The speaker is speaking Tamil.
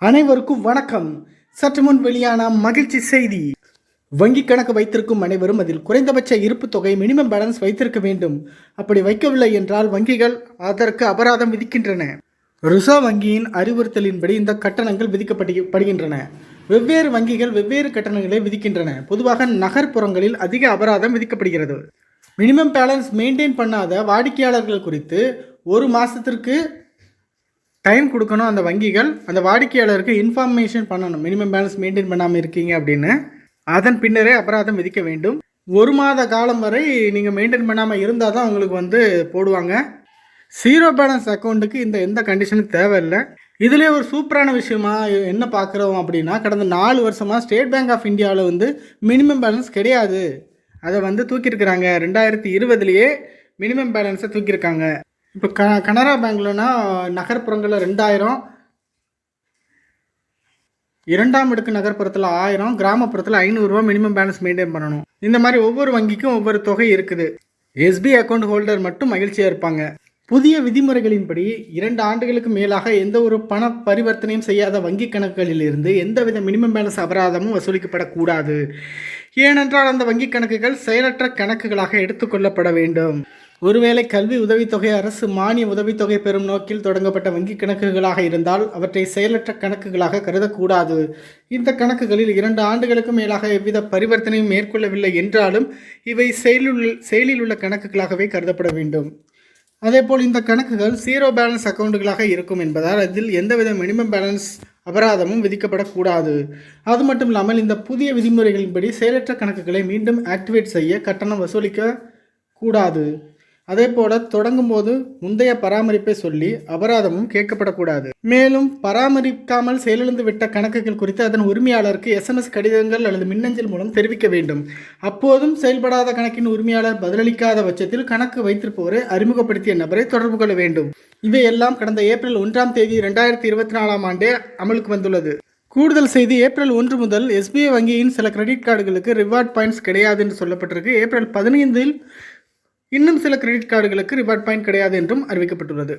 அனைவருக்கும் வணக்கம். சற்று முன் வெளியான மகிழ்ச்சி செய்தி. வங்கி கணக்கு வைத்திருக்கும் அனைவரும் அதில் குறைந்தபட்ச இருப்பு தொகை மினிமம் பேலன்ஸ் வைத்திருக்க வேண்டும். அப்படி வைக்கவில்லை என்றால் வங்கிகள் அதற்கு அபராதம் விதிக்கின்றன. ரிசர்வ் வங்கியின் அறிவுறுத்தலின்படி இந்த கட்டணங்கள் விதிக்கப்படுகின்றன வெவ்வேறு வங்கிகள் வெவ்வேறு கட்டணங்களை விதிக்கின்றன. பொதுவாக நகர்ப்புறங்களில் அதிக அபராதம் விதிக்கப்படுகிறது. மினிமம் பேலன்ஸ் மெயின்டைன் பண்ணாத வாடிக்கையாளர்கள் குறித்து ஒரு மாதத்திற்கு டைம் கொடுக்கணும். அந்த வங்கிகள் அந்த வாடிக்கையாளருக்கு இன்ஃபர்மேஷன் பண்ணணும். மினிமம் பேலன்ஸ் மெயின்டைன் பண்ணாமல் இருக்கீங்க அப்படின்னு. அதன் பின்னரே அபராதம் விதிக்க வேண்டும். ஒரு மாத காலம் வரை நீங்கள் மெயின்டைன் பண்ணாமல் இருந்தால் தான் உங்களுக்கு வந்து போடுவாங்க. ஜீரோ பேலன்ஸ் அக்கௌண்ட்டுக்கு இந்த எந்த கண்டிஷனும் தேவையில்லை. இதிலே ஒரு சூப்பரான விஷயமா என்ன பார்க்குறோம் அப்படின்னா கடந்த நாலு வருஷமாக ஸ்டேட் பேங்க் ஆஃப் இந்தியாவில் வந்து மினிமம் பேலன்ஸ் கிடையாது. அதை வந்து தூக்கியிருக்கிறாங்க. ரெண்டாயிரத்தி இருபதுலேயே மினிமம் பேலன்ஸை தூக்கியிருக்காங்க. இப்போ க கனரா பேங்க்லனா நகர்ப்புறங்களில் ரெண்டாயிரம். இரண்டாம் அடுக்கு நகர்ப்புறத்தில் ஆயிரம் கிராமப்புறத்தில் ஐநூறுரூவா மினிமம் பேலன்ஸ் மெயின்டைன் பண்ணணும். இந்த மாதிரி ஒவ்வொரு வங்கிக்கும் ஒவ்வொரு தொகை இருக்குது. எஸ்பி அக்கௌண்ட் ஹோல்டர் மட்டும் மகிழ்ச்சியாக இருப்பாங்க. புதிய விதிமுறைகளின்படி இரண்டு ஆண்டுகளுக்கு மேலாக எந்த ஒரு பண பரிவர்த்தனையும் செய்யாத வங்கி கணக்குகளிலிருந்து எந்தவித மினிமம் பேலன்ஸ் அபராதமும் வசூலிக்கப்படக்கூடாது. ஏனென்றால் அந்த வங்கி கணக்குகள் செயலற்ற கணக்குகளாக எடுத்துக்கொள்ளப்பட வேண்டும். ஒருவேளை கல்வி உதவித்தொகை அரசு மானிய உதவித்தொகை பெறும் நோக்கில் தொடங்கப்பட்ட வங்கி கணக்குகளாக இருந்தால் அவற்றை செயலற்ற கணக்குகளாக கருதக்கூடாது. இந்த கணக்குகளில் இரண்டு ஆண்டுகளுக்கு மேலாக எவ்வித பரிவர்த்தனையும் மேற்கொள்ளவில்லை என்றாலும் இவை செயலில் செயலில் உள்ள கணக்குகளாகவே கருதப்பட வேண்டும். அதேபோல் இந்த கணக்குகள் ஜீரோ பேலன்ஸ் அக்கௌண்ட்டுகளாக இருக்கும் என்பதால் அதில் எந்தவித மினிமம் பேலன்ஸ் அபராதமும் விதிக்கப்படக்கூடாது. அது மட்டும் இல்லாமல் இந்த புதிய விதிமுறைகளின்படி செயலற்ற கணக்குகளை மீண்டும் ஆக்டிவேட் செய்ய கட்டணம் வசூலிக்க கூடாது அதே போல தொடங்கும் போது முந்தைய பராமரிப்பை சொல்லி அபராதமும் கேட்கப்படக்கூடாது. மேலும் பராமரிக்காமல் செயலிழந்து விட்ட கணக்குகள் குறித்து அதன் உரிமையாளருக்கு எஸ்எம்எஸ் கடிதங்கள் அல்லது மின்னஞ்சல் மூலம் தெரிவிக்க வேண்டும். அப்போதும் செயல்படாத கணக்கின் உரிமையாளர் பதிலளிக்காத பட்சத்தில் கணக்கு வைத்திருப்பவரை அறிமுகப்படுத்திய நபரை தொடர்பு கொள்ள வேண்டும். இவையெல்லாம் கடந்த ஏப்ரல் ஒன்றாம் தேதி ரெண்டாயிரத்தி இருபத்தி நாலாம் ஆண்டே அமலுக்கு வந்துள்ளது. கூடுதல் செய்தி ஏப்ரல் ஒன்று முதல் எஸ்பிஐ வங்கியின் சில கிரெடிட் கார்டுகளுக்கு ரிவார்ட் பாயிண்ட்ஸ் கிடையாது என்று சொல்லப்பட்டிருக்கு. ஏப்ரல் பதினைந்தில் இன்னும் சில கிரெடிட் கார்டுகளுக்கு ரிவார்ட் பாயிண்ட் கிடையாது என்றும் அறிவிக்கப்பட்டுள்ளது.